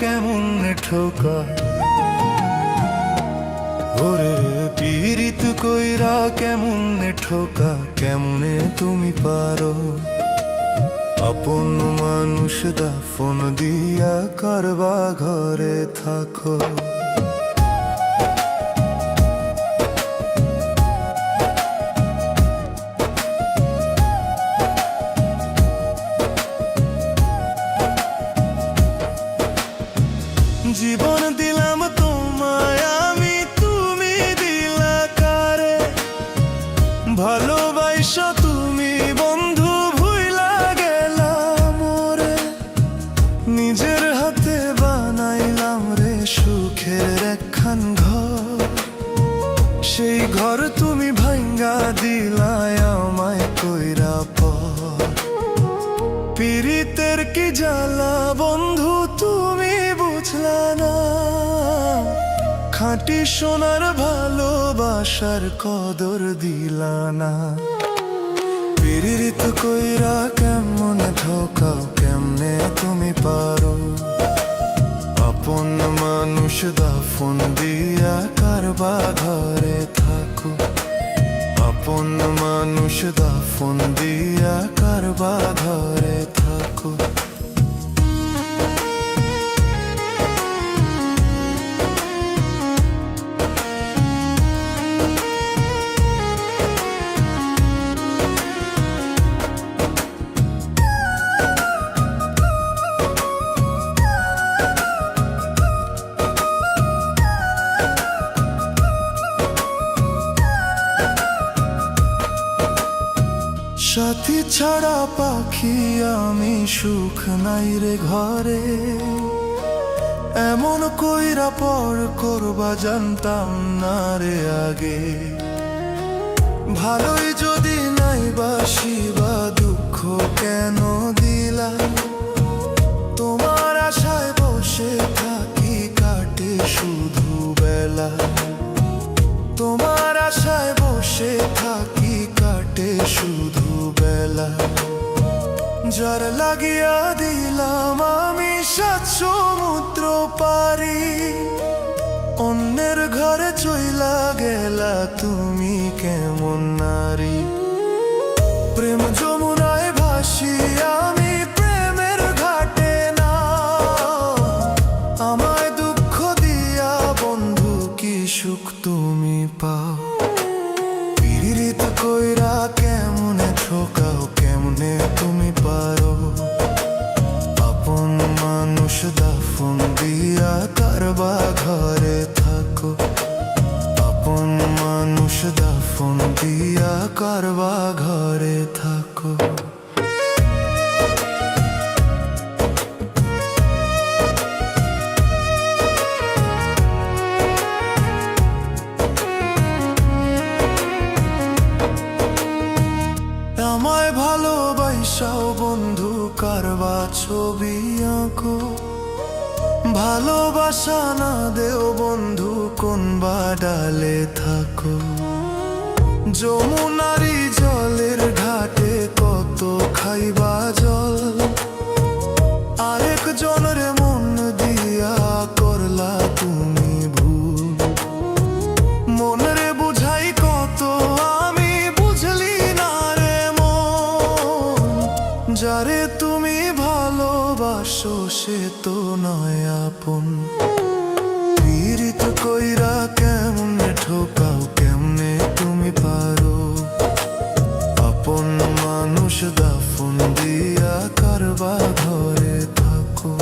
কেমন ঠোকা ওরে পীড়িত কইরা কেমন ঠোকা, কেমনে তুমি পারো? আপন মানুষ দাফন দিয়া করবা ঘরে থাকো। জীবন দিলাম তোমায়, আমি তুমি দিলা কারে? ভালোবাসা তুমি, বন্ধু ভুইলা গেলাম মোরে নিজের হাতে বানাইলাম রে সুখের একখান ঘর। সেই ঘর তুমি ভাঙ্গা দিলায় আমায় কইরা পর। পীড়িতের কি জ্বালা, বন্ধু তুমি খাঁটি সোনার ভালোবাসার কদর দিলা না। পীড়িত কইরা কেমন ধোকাও কেমনে তুমি পারো? আপন মানুষ দাফন দিয়া কারবা ঘরে থাকো। আপন মানুষ দাফন দিয়া কারবা ঘরে সাথী ছাড়া পাখি আমি সুখ নাই রে ঘরে। এমন কইরা পর করবা জানতাম না রে আগে। ভালোই যদি নাই বাসি বা দুঃখ কেন দিলা? যার লাগিয়া দিলাম, আমি সাত সমুদ্র পারি। অন্যের ঘরে চইলা গেলা, তুমি কেমন নারী? প্রেম যমুনায় ভাসি, আমি প্রেমের ঘাটে না। আমায় দুঃখ দিয়া, বন্ধু, কি সুখ তুমি পাও? পীড়িত কইরা কেমনে ঘরে থাকো। আপন মানুষ দাফন দিয়া কারবা ঘরে থাকো। আমায় ভালোবাসাও বন্ধু, কারবা ছবি আঁকো। ভালোবাসা না দেও বন্ধু কোন বা ডালে থাকো। যমুনারি জলের ঘাটে কত খাইবা জল? আরেক সে তো নয় আপন। পীড়িত কইরা কেমনে ঠোকাও, কেমনে তুমি পারো? আপন মানুষ দাফন দিয়া কারবা ঘরে থাকো।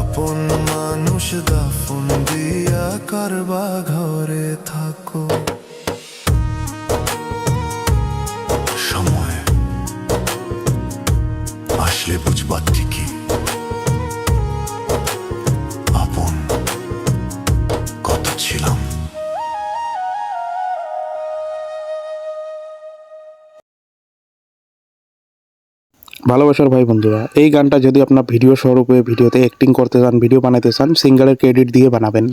আপন মানুষ দাফন দিয়া কারবা ঘরে ভালোবাসার ভাই বন্ধুরা, এই গানটা যদি আপনার ভিডিও স্বরূপে ভিডিওতে অ্যাক্টিং করতে চান ভিডিও বানাতে চান সিঙ্গারের ক্রেডিট দিয়ে বানাবেন।